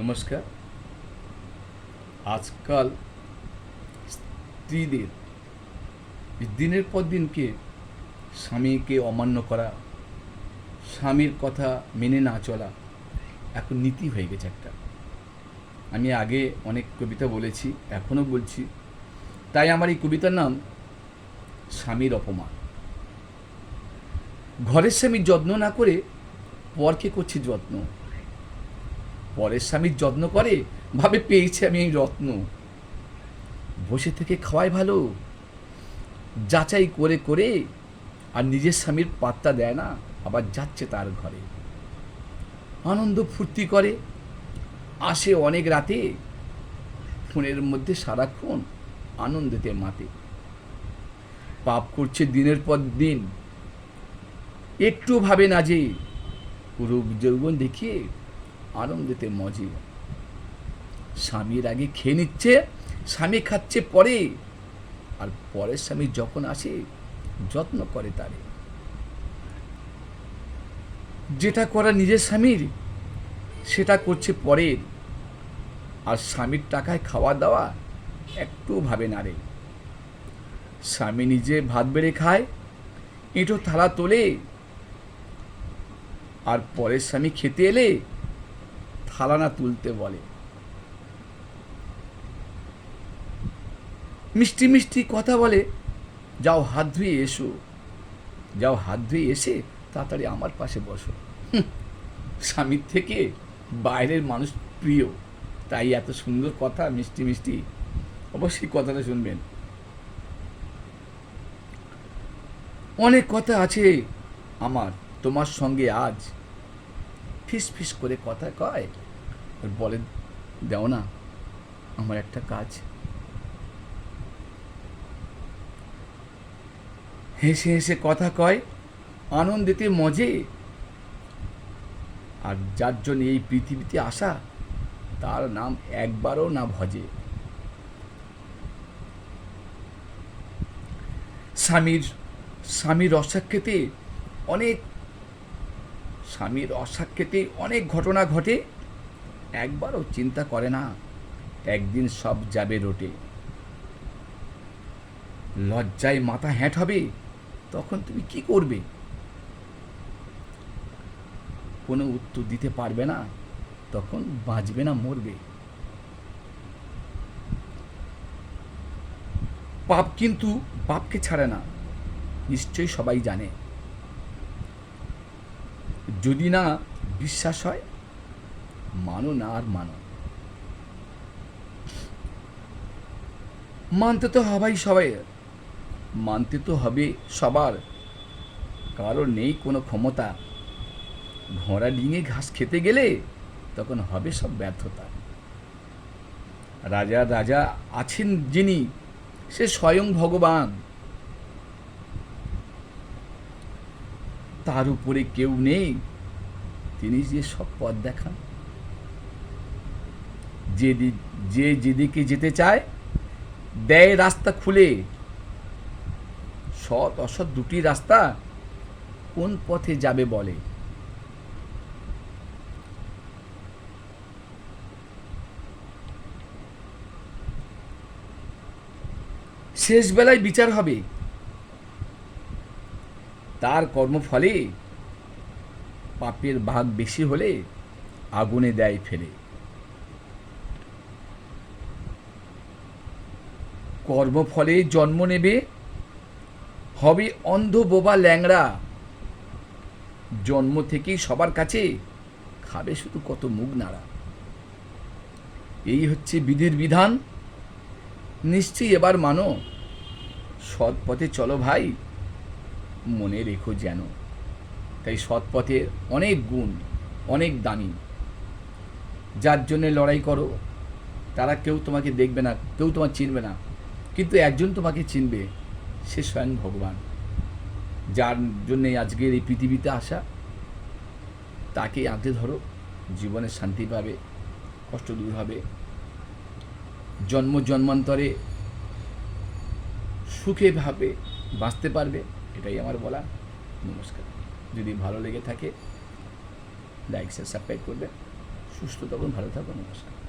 নমস্কার। আজকাল স্ত্রীদের দিনের পর দিনকে স্বামীকে অমান্য করা, স্বামীর কথা মেনে না চলা এখন নীতি হয়ে গেছে একটা। আমি আগে অনেক কবিতা বলেছি, এখনও বলছি। তাই আমার এই কবিতার নাম স্বামীর অপমান। ঘরের স্বামীর যত্ন না করে পরকে করছে যত্ন। পরের স্বামীর যত্ন করে, ভাবে পেয়েছে আমি এই রত্ন। বসে থেকে খাওয়াই ভালো। যাচাই করে করে আর নিজের স্বামীর পাত্তা দেয় না, আবার যাচ্ছে তার ঘরে। আনন্দ ফুর্তি করে। আসে অনেক রাতে, ফোনের মধ্যে সারাক্ষণ আনন্দেতে মাতে। পাপ করছে দিনের পর দিন। একটু ভাবে না যে, রূপ যৌবন দেখিয়ে আনন্দেতে মজে। স্বামীর আগে খেয়ে নিচ্ছে, স্বামী খাচ্ছে পরে। আর পরের স্বামী যখন আসে, যত্ন করে তারে। যেটা করা নিজের স্বামীর, সেটা করছে পরের। আর স্বামীর টাকায় খাওয়া দাওয়া একটু ভাবে না রে। স্বামী নিজে ভাত বেড়ে খায়, এঁটো থালা তোলে। আর পরের স্বামী খেতে এলে থালা না তুলতে বলে। মিষ্টি মিষ্টি কথা বলে, যাও হাত ধুয়ে এসো। যাও হাত ধুয়ে এসে তাড়াতাড়ি আমার পাশে বসো। স্বামীর থেকে বাইরের মানুষ প্রিয়। তাই এত সুন্দর কথা, মিষ্টি মিষ্টি, অবশ্যই কথাটা শুনবেন। অনেক কথা আছে আমার, তোমার সঙ্গে আজ। ফিস ফিস করে কথা কয়। বলে, দেও না, আমার একটা কাজ। হেসে হেসে কথা কয়, আনন্দেতে মজে। আর যার জন্য এই পৃথিবীতে আসা, তার নাম একবারও না ভজে। স্বামীর স্বামীর অসাক্ষেতে অনেক, স্বামীর অসাক্ষেতে অনেক ঘটনা ঘটে। একবারও চিন্তা করে না, একদিন সব যাবে রোটে। লজ্জায় মাথা হ্যাঁট হবে, তখন তুমি কি করবে? কোনো উত্তর দিতে পারবে না, তখন বাঁচবে না, মরবে। পাপ কিন্তু পাপকে ছাড়ে না, নিশ্চয়ই সবাই জানে। যদি না বিশ্বাস হয় মানো না আর মানো। মানতে তো হবেই সবাই মানতে তো হবে সবার। কারও নেই কোনো ক্ষমতা। ঘোড়া ডিঙে ঘাস খেতে গেলে তখন হবে সব ব্যর্থতা। রাজা রাজা আছেন যিনি, সে স্বয়ং ভগবান। তার উপরে কেউ নেই, তিনি যে সব পথ দেখান। যে যে যেদিকে যেতে চায়, দেয় রাস্তা খুলে। সৎ অসৎ দুটি রাস্তা কোন পথে যাবে বলে? শেষ বেলায় বিচার হবে। তার কর্মফলে পাপের ভাগ বেশি হলে আগুনে দেয় ফেলে। কর্মফলে জন্ম নেবে। হবে অন্ধ বোবা ল্যাংড়া। জন্ম থেকেই সবার কাছে খাবে শুধু কত মুখ নাড়া। এই হচ্ছে বিধির বিধান। নিশ্চয়ই এবার মানো, সৎ পথে চলো ভাই, মনে রেখো যেন। তাই সৎ পথে অনেক গুণ, অনেক দামি। যার জন্যে লড়াই করো, তারা কেউ তোমাকে দেখবে না, কেউ তোমার চিনবে না। কিন্তু একজন তোমাকে চিনবে, সে স্বয়ং ভগবান। যার জন্যে আজকের এই পৃথিবীতে আসা, তাকে আঁকড়ে ধরো, জীবনে শান্তি পাবে, কষ্ট দূর হবে। জন্ম জন্মান্তরে সুখে ভাবে বাঁচতে পারবে, এটাই আমার বলা। নমস্কার। যদি ভালো লেগে থাকে লাইক সাবস্ক্রাইব করবে। সুস্থ তখন ভালো থাকো নমস্কার।